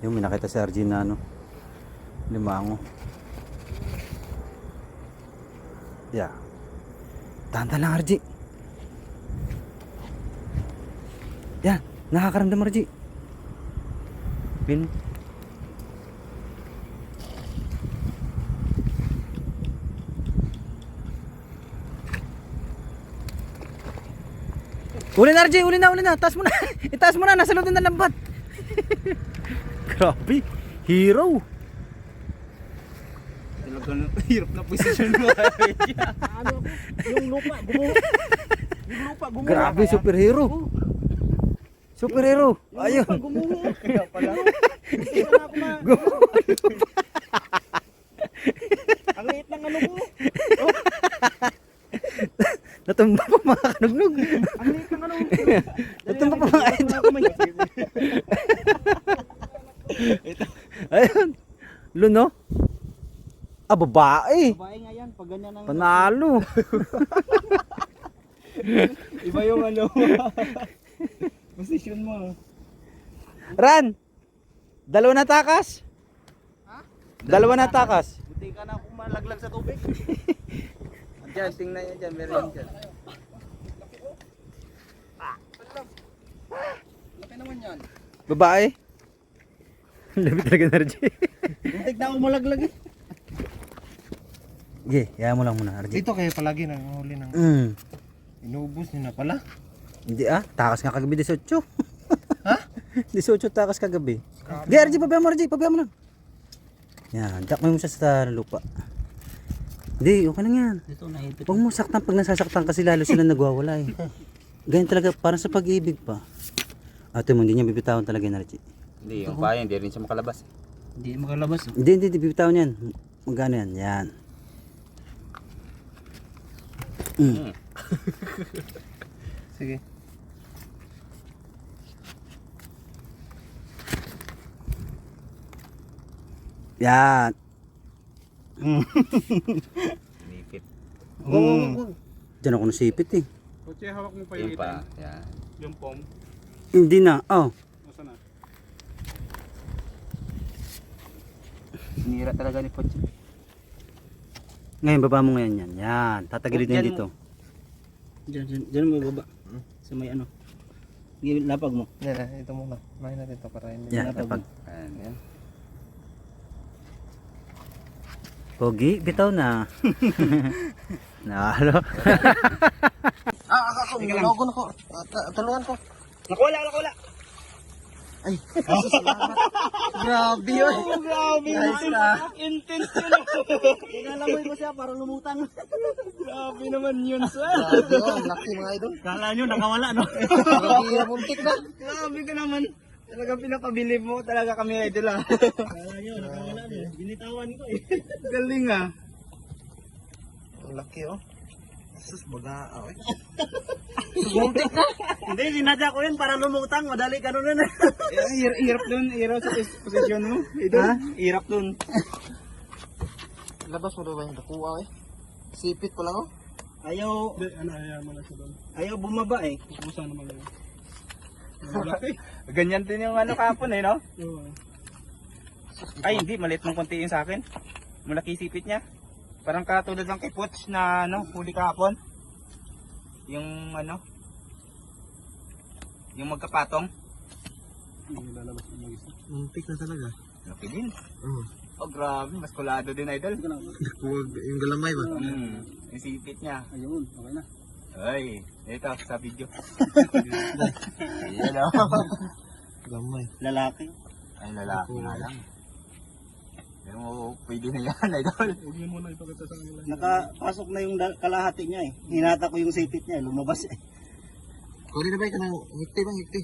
Yung may nakita si RG na ano. Limango. Yeah. Tanta lang RG. Yan. Nakakaramdam RG. Pin. Uli na RJ, uli na, uli na. Taas mo na. Itaas mo na, nasa loob ng lambat. Grabe. Hero. Talagang hirap na posisyon mo. Ano ako? Yung lupa, gumuho. Yung lupa, gumuho. Grabe, superhero. Superhero. Ayun. Gumuho. Kaya pala. Hindi na ako ma... Ang liit ng ano ko. Natumba pa mga kanugnog. Ang liit ng ano. Natumba pa mga idol. Ayun. Luno. Ah, babae. Babae nga yan, pag ganyan ang... Panalo. Iba yung ano. posisyon mo. Ran. Dalawa na takas. Dalawa na takas. Buti ka na kung malaglag sa tubig. Diyan, tingnan nyo dyan. Meron dyan. Laki naman yan. Babae. Labi talaga na RJ. Na ako malaglag eh. Sige, yeah, mo lang muna RJ. Dito kayo palagi nanghuli ng Mm. inubos niyo na pala. Hindi ah, takas nga kagabi 18. ha? 18 takas kagabi. Di RJ, pabayaan mo RJ, pabayaan mo lang. Yan, dakmay mo siya sa lupa. Hindi, okay lang yan. Dito, naipit. Huwag mo saktan pag nasasaktan kasi lalo sila nagwawala eh. Ganyan talaga, parang sa pag-ibig pa. Ate mo, hindi niya bibitawan talaga yan, RJ. Hindi, yung bayan, hindi rin siya makalabas. Hindi makalabas. eh. Hindi, hindi, hindi bibitawan yan. Magkano yan? Yan. Mm. Sige. Yan. Nipit. Mm. Diyan ako nasipit eh. Kotse, hawak mo pa Yun yung pa. item. Yan. Yung pom. Hindi na. Oh. Nasaan na? Sinira talaga ni Pochi. Ngayon, baba mo ngayon yan. Yan. Tatagilid Oh, na dito. Diyan, diyan, diyan mo baba. Sa may ano. Lapag mo. Yan na, ito muna. Mahin natin ito para hindi. Yan, Lapag tapag. mo. Ayan. Yan. Pogi, bitaw na. Nalo. Ah, ako, ako. Nilogon ako. Ah, ta- Tulungan ko. Nakuwala, nakuwala. Grabe yun. Oh, grabe. Nice na. Intense yun. Kinalamoy ko siya para lumutang. Grabe naman yun, sir. Grabe yun. Ang Laki mga idol. Kala nyo, nakawala, no? Grabe muntik na. Grabe ka naman. Talagang pinapabilib mo talaga kami idol ah. Kala nyo, nakawala, no? Binitawan ko eh. Galing ah. Ang laki oh. Sus, baga. ah, eh. Hindi, sinadya ko yun para lumutang. Madali ka nun. Hirap, hirap dun, hirap sa pos- posisyon mo. Idol, hirap dun. Labas mo daw ba yung dakuha eh. Sipit pa lang oh. Ayaw, Hindi, ano, ayaw mo na siya doon. ayaw bumaba eh. Kumusta naman yun? Ganyan din yung ano kapon eh, no? Oo. Ay, hindi, maliit ng konti yung sa akin. Malaki sipit niya. Parang katulad ng kay Poch na ano, huli kahapon. Yung ano, yung magkapatong. Hindi lalabas yung isa. Muntik na talaga. Laki din. Oo. Oh, grabe, mas kulado din idol. Huwag yung galamay ba? Hmm, yung sipit niya. Ayun, okay na. Ay, ito sa video. Ayan o. Galamay. Lalaki. Ay, lalaki nga lang. Pero pwede na yan, idol. Huwag niyo muna ipakita sa kanila. Nakapasok na yung dal- kalahati niya eh. Hinata ko yung sipit niya eh. Lumabas eh. Kuri na ba ito ng hikti bang hikti?